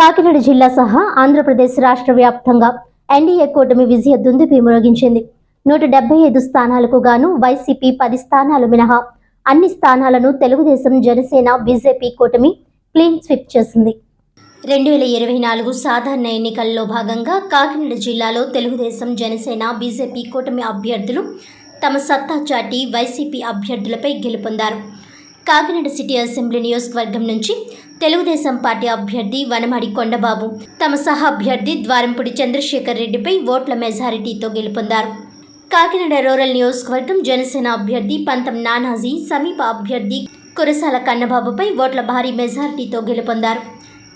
కాకినాడ జిల్లా సహా ఆంధ్రప్రదేశ్ రాష్ట్ర వ్యాప్తంగా ఎన్డీఏ కూటమి విజయ దుందుపి మురగించింది. నూట డెబ్బై ఐదు స్థానాలకు గాను వైసీపీ పది స్థానాలు మినహా అన్ని స్థానాలను తెలుగుదేశం జనసేన బీజేపీ కూటమి క్లీన్ స్విప్ చేసింది. రెండు వేల ఇరవై నాలుగు సాధారణ ఎన్నికల్లో భాగంగా కాకినాడ జిల్లాలో తెలుగుదేశం జనసేన బీజేపీ కూటమి అభ్యర్థులు తమ సత్తా చాటి వైసీపీ అభ్యర్థులపై గెలుపొందారు. కాకినాడ సిటీ అసెంబ్లీ నియోజకవర్గం నుంచి తెలుగుదేశం పార్టీ అభ్యర్థి వనమాడి కొండబాబు తమ సహా అభ్యర్థి ద్వారంపూడి చంద్రశేఖర్ రెడ్డిపై ఓట్ల మెజారిటీతో గెలుపొందారు. కాకినాడ రూరల్ నియోజకవర్గం జనసేన అభ్యర్థి పంతం నానాజీ సమీప అభ్యర్థి కురసాల కన్నబాబుపై ఓట్ల భారీ మెజారిటీతో గెలుపొందారు.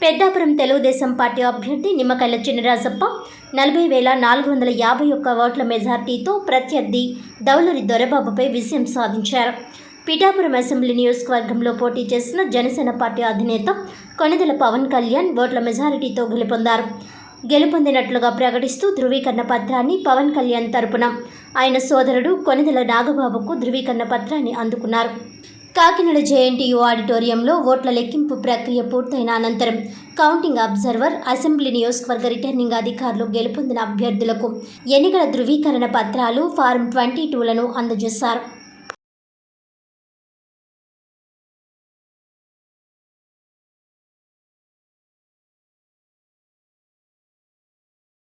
పెద్దాపురం తెలుగుదేశం పార్టీ అభ్యర్థి నిమ్మకల్ల చినరాజప్ప నలభై వేల నాలుగు వందల యాభై ఒక్క ఓట్ల మెజార్టీతో ప్రత్యర్థి దౌలరి దొరబాబుపై విజయం సాధించారు. పిఠాపురం అసెంబ్లీ నియోజకవర్గంలో పోటీ చేసిన జనసేన పార్టీ అధినేత కొనిదెల పవన్ కళ్యాణ్ ఓట్ల మెజారిటీతో గెలుపొందారు. గెలుపొందినట్లుగా ప్రకటిస్తూ ధృవీకరణ పత్రాన్ని పవన్ కళ్యాణ్ తరపున ఆయన సోదరుడు కొనిదెల నాగబాబుకు ధృవీకరణ పత్రాన్ని అందుకున్నారు. కాకినాడ జేఎన్టీయూ ఆడిటోరియంలో ఓట్ల లెక్కింపు ప్రక్రియ పూర్తయిన అనంతరం కౌంటింగ్ అబ్జర్వర్ అసెంబ్లీ నియోజకవర్గ రిటర్నింగ్ అధికారులు గెలుపొందిన అభ్యర్థులకు ఎన్నికల ధృవీకరణ పత్రాలు ఫారం ట్వంటీ టూలను అందజేశారు.